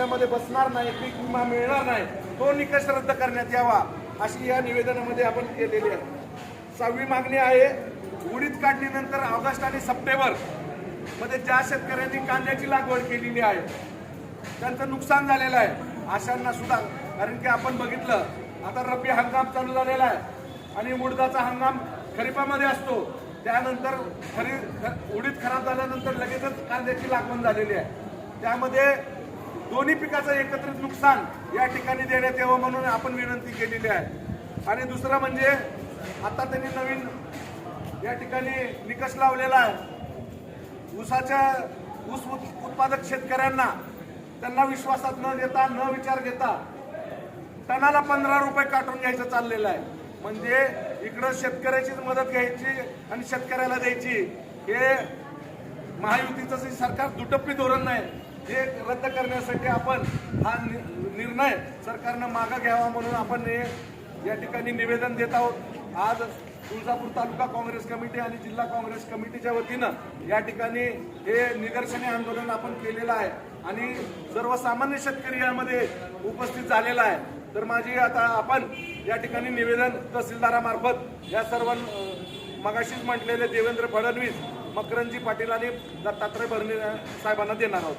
होणार नाही पीक विमा मिळणार नाही तो निकष रद्द करण्यात यावा अशी या निवेदनामध्ये आपण केलेली आहे. सहावी मागणी आहे उडीद काढणीनंतर ऑगस्ट आणि सप्टेंबरमध्ये ज्या शेतकऱ्यांनी कांद्याची लागवड केलेली आहे त्यांचं नुकसान झालेलं आहे अशांना सुद्धा कारण की आपण बघितलं आता रब्बी हंगाम चालू झालेला आहे आणि उडदाचा हंगाम खरीपामध्ये असतो त्यानंतर खरी ख- उडीद खराब झाल्यानंतर लगेचच कांद्याची लागवण झालेली आहे. त्यामध्ये दोन्ही पिकाचं एकत्रित नुकसान या ठिकाणी देण्यात यावं म्हणून आपण विनंती केलेली आहे. आणि दुसरं म्हणजे आता त्यांनी नवीन या ठिकाणी निकष लावलेला आहे. ऊसाच्या ऊस उत्पादक शेतकऱ्यांना त्यांना विश्वासात न घेता न विचार घेता टनाला पंधरा रुपये काटून घ्यायचं चाललेलं आहे. म्हणजे इकडं शेतकऱ्याचीच मदत घ्यायची आणि शेतकऱ्याला द्यायची. हे महायुतीचं सरकार दुटप्पी धोरण नाही. हे रद्द करण्यासाठी आपण हा नि- निर्णय सरकारनं मागं घ्यावा म्हणून आपण हे या ठिकाणी निवेदन देत आहोत. आज तुळजापूर तालुका काँग्रेस कमिटी आणि जिल्हा काँग्रेस कमिटीच्या वतीनं या ठिकाणी हे निदर्शने आंदोलन आपण केलेलं आहे आणि सर्वसामान्य शेतकरी यामध्ये उपस्थित झालेला आहे. तर माझी आता आपण या ठिकाणी निवेदन तहसीलदारामार्फत या सर्व मगाशीच म्हटलेले देवेंद्र फडणवीस मकरंजी पाटील आणि दत्तात्रय भरणे साहेबांना देणार आहोत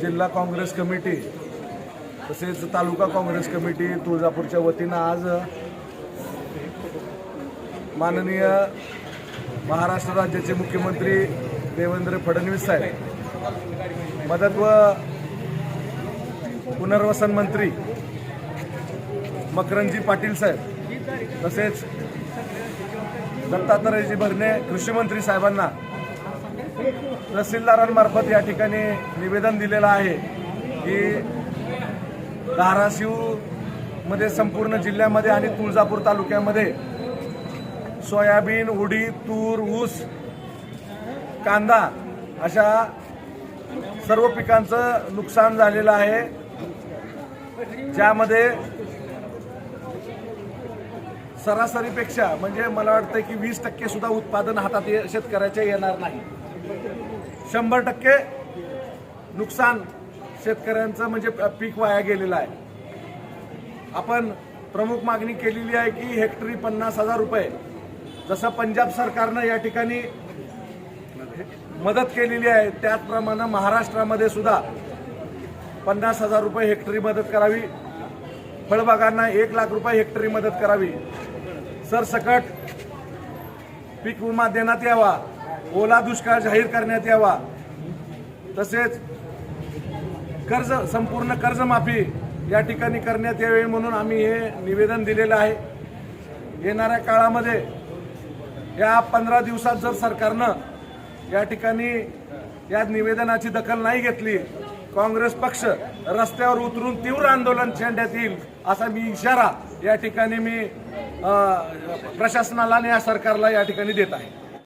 जिल्हा काँग्रेस कमिटी तसेच तालुका काँग्रेस कमिटी तुळजापूरच्या वतीनं आज माननीय महाराष्ट्र राज्याचे मुख्यमंत्री देवेंद्र फडणवीस साहेब मदत व पुनर्वसन मंत्री मकरंजी पाटील साहेब तसेच दत्तात्रयजी भरणे कृषी मंत्री साहेबांना तहसीलदारांमार्फत या ठिकाणी निवेदन दिलेलं आहे की धाराशिवमध्ये संपूर्ण जिल्ह्यामध्ये आणि तुळजापूर तालुक्यामध्ये सोयाबीन उडीद तूर ऊस कांदा अशा सर्व पिकांचं नुकसान झालेलं आहे. ज्यामध्ये सरासरीपेक्षा म्हणजे मला वाटतं की वीस टक्के सुद्धा उत्पादन हातात शेतकऱ्याचे येणार नाही. शंभर टक्के नुकसान शेतकऱ्यांचं म्हणजे प- पीक वाया गेलेलं आहे. आपण प्रमुख मागणी केलेली आहे की हेक्टरी पन्नास हजार रुपये. जसं पंजाब सरकारनं या ठिकाणी मदत केलेली आहे त्याचप्रमाणे महाराष्ट्रामध्ये सुद्धा पन्नास हजार रुपये हेक्टरी मदत करावी. फळबागांना एक लाख रुपये हेक्टरी मदत करावी. सरसकट पीक विमा देण्यात यावा. ओला दुष्काळ जाहीर करण्यात यावा. तसेच कर्ज संपूर्ण कर्जमाफी या ठिकाणी करण्यात यावी म्हणून आम्ही हे निवेदन दिलेलं आहे. येणाऱ्या काळामध्ये या पंधरा दिवसात जर सरकारनं या ठिकाणी या निवेदनाची दखल नाही घेतली काँग्रेस पक्ष रस्त्यावर उतरून तीव्र आंदोलन छेडण्यात येईल असा मी इशारा या ठिकाणी मी प्रशासनाला आणि या सरकारला या ठिकाणी देत आहे.